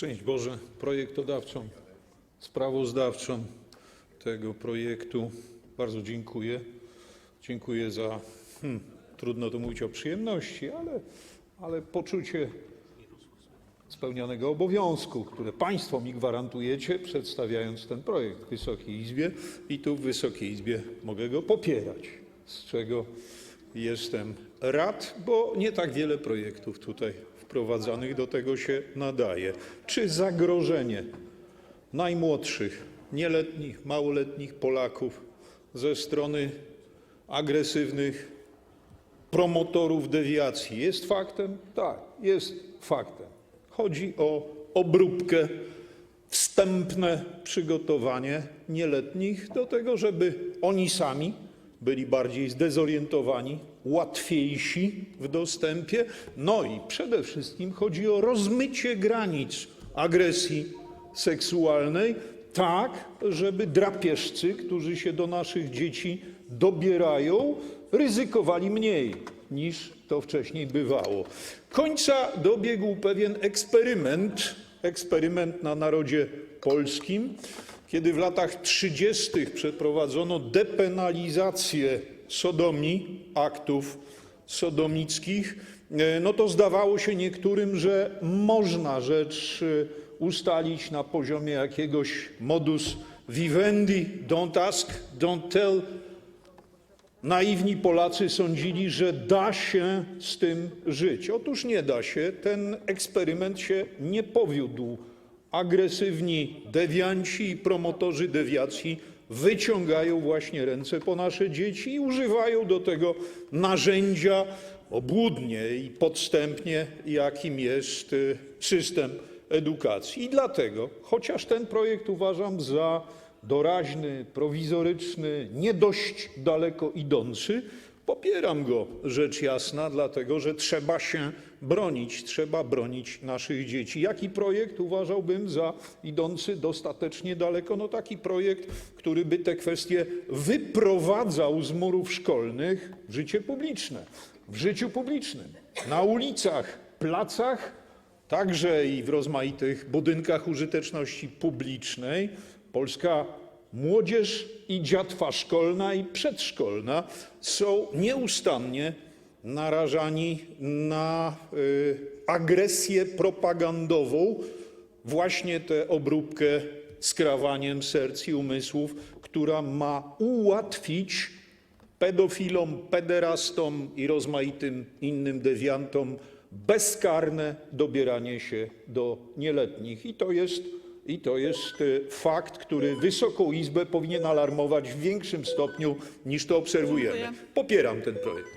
Szczęść Boże projektodawcom, sprawozdawcom tego projektu. Bardzo dziękuję. Dziękuję za, hmm, trudno to mówić o przyjemności, ale, ale poczucie spełnianego obowiązku, które Państwo mi gwarantujecie, przedstawiając ten projekt Wysokiej Izbie i tu w Wysokiej Izbie mogę go popierać, z czego jestem rad, bo nie tak wiele projektów tutaj wprowadzanych do tego się nadaje. Czy zagrożenie najmłodszych, nieletnich, małoletnich Polaków ze strony agresywnych promotorów dewiacji jest faktem? Tak, jest faktem. Chodzi o obróbkę, wstępne przygotowanie nieletnich do tego, żeby oni sami byli bardziej zdezorientowani, łatwiejsi w dostępie. No i przede wszystkim chodzi o rozmycie granic agresji seksualnej, tak żeby drapieżcy, którzy się do naszych dzieci dobierają, ryzykowali mniej niż to wcześniej bywało. Końca dobiegł pewien eksperyment, eksperyment na narodzie polskim, kiedy w latach 30. przeprowadzono depenalizację sodomii, aktów sodomickich, e, no to zdawało się niektórym, że można rzecz e, ustalić na poziomie jakiegoś modus vivendi, don't ask, don't tell, Naiwni Polacy sądzili, że da się z tym żyć. Otóż nie da się. Ten eksperyment się nie powiódł. Agresywni dewianci i promotorzy dewiacji wyciągają właśnie ręce po nasze dzieci i używają do tego narzędzia obłudnie i podstępnie, jakim jest y, system edukacji. I dlatego, chociaż ten projekt uważam za doraźny, prowizoryczny, nie dość daleko idący, popieram go rzecz jasna, dlatego że trzeba się bronić, trzeba bronić naszych dzieci. Jaki projekt uważałbym za idący dostatecznie daleko? No taki projekt, który by te kwestie wyprowadzał z murów szkolnych w życie publiczne, w życiu publicznym, na ulicach, placach, także i w rozmaitych budynkach użyteczności publicznej polska młodzież i dziatwa szkolna i przedszkolna są nieustannie narażani na y, agresję propagandową, właśnie tę obróbkę skrawaniem serc i umysłów, która ma ułatwić pedofilom, pederastom i rozmaitym innym dewiantom bezkarne dobieranie się do nieletnich. I to jest, i to jest y, fakt, który Wysoką Izbę powinien alarmować w większym stopniu niż to obserwujemy. Popieram ten projekt.